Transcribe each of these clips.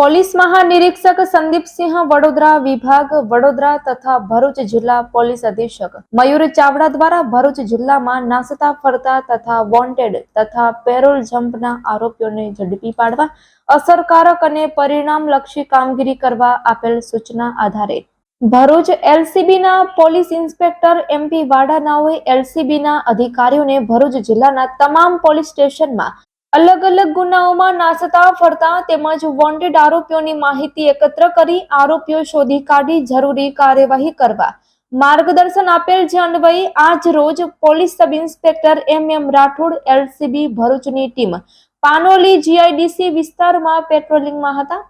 Police મહાનિરીક્ષક Sandipsinh Vadodara વિભાગ, વડોદરા તથા ભરૂચ જિલ્લા પોલીસ અધિક્ષક. મયુર ચાવડા દ્વારા ભરૂચ જિલ્લામાં નાસતા, ફરતા તથા વોન્ટેડ તથા પેરોલ જમ્પના આરોપીઓને ઝડપી પાડવા, અસરકારક અને પરિણામલક્ષી કામગીરી કરવા આપેલ સૂચના આધારે. ભરૂચ એલસીબીના પોલીસ ઇન્સ્પેક્ટર એમપી વાડાનાઓએ એલસીબીના અધિકારીઓને ભરૂચ જિલ્લાના તમામ પોલીસ સ્ટેશનમાં અલગ અલગ ગુનાઓમાં નાસતા ફરતા તેમજ વોન્ટેડ આરોપીઓની માહિતી એકત્ર કરી આરોપીઓ શોધી કાઢી જરૂરી કાર્યવાહી કરવા. માર્ગદર્શન આપેલ જે અન્વયે આજ રોજ police sub inspector M M Rathod LCB ભરૂચની ટીમ પાનોલી જીઆઈડીસી વિસ્તારમાં પેટ્રોલિંગમાં હતા.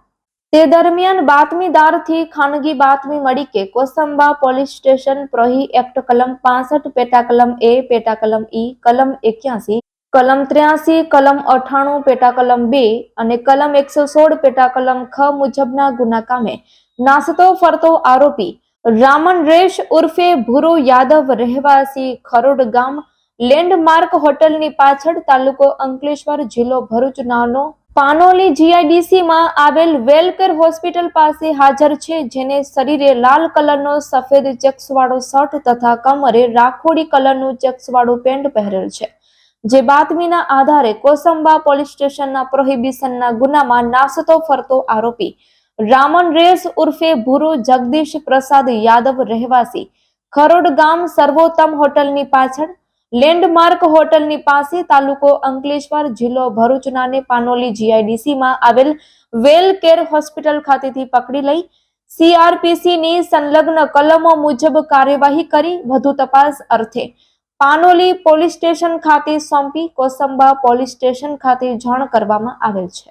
તે દરમિયાન બાતમીદારથી ખાનગી બાતમી મળી કે કોસંબા પોલીસ સ્ટેશન પ્રોહી એક્ટ કલમ પાસઠ પેટા કલમ એ પેટા કલમ ઈ, કલમ એક્યાસી કલમ ત્ર્યાસી, કલમ અઠાણું પેટા કલમ બે અને કલમ એકસો સોળ પેટા કલમ ખ મુજબના ગુના કામે નાસતો, ફરતો આરોપી રામન રેશ ઉર્ફે ભૂરો યાદવ રહેવાસી ખરોડ ગામ લેન્ડમાર્ક હોટલની પાછળ તાલુકો અંકલેશ્વર જિલ્લો ભરૂચ નાનો પાનોલી જીઆઈડીસી માં આવેલ વેલકેર હોસ્પિટલ પાસે હાજર છે, જેને શરીરે લાલ કલરનો સફેદ ચેક્સવાળો શર્ટ તથા કમરે રાખોડી કલરનું ચેક્સવાળું પેન્ટ પહેરેલ છે. જે બાતમીના આધારે કોસંબા પોલીસ સ્ટેશનના પ્રોહિબિશનના ગુનામાં નાસતો ફરતો આરોપી. રામન રેસ ઉર્ફે ભૂરો જગદીશ પ્રસાદ યાદવ રહેવાસી. ખરોડ ગામ સર્વોત્તમ હોટલની પાછળ, લેન્ડમાર્ક હોટલની પાસે તાલુકો અંકલેશ્વર જિલ્લો ભરૂચના પાનોલી જીઆઈડીસીમાં આવેલ વેલ કેર હોસ્પિટલ ખાતેથી પકડી લઈ સીઆરપીસીની ની સંલગ્ન કલમો મુજબ કાર્યવાહી કરી વધુ તપાસ અર્થે પાનોલી પોલીસ સ્ટેશન ખાતે સોંપી કોસંબા પોલીસ સ્ટેશન ખાતે જાણ કરવામાં આવેલ છે.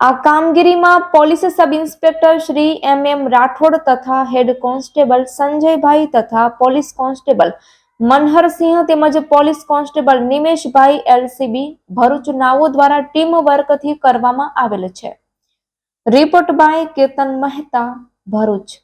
આ કામગીરીમાં police sub inspector Shri M M Rathod તથા હેડ કોન્સ્ટેબલ સંજયભાઈ તથા પોલીસ કોન્સ્ટેબલ મનહરસિંહ તેમજ police constable Nimeshbhai LCB Bharuch નાવો દ્વારા ટીમ વર્કથી કરવામાં આવેલ છે. Report by Ketan Mehta, Bharuch.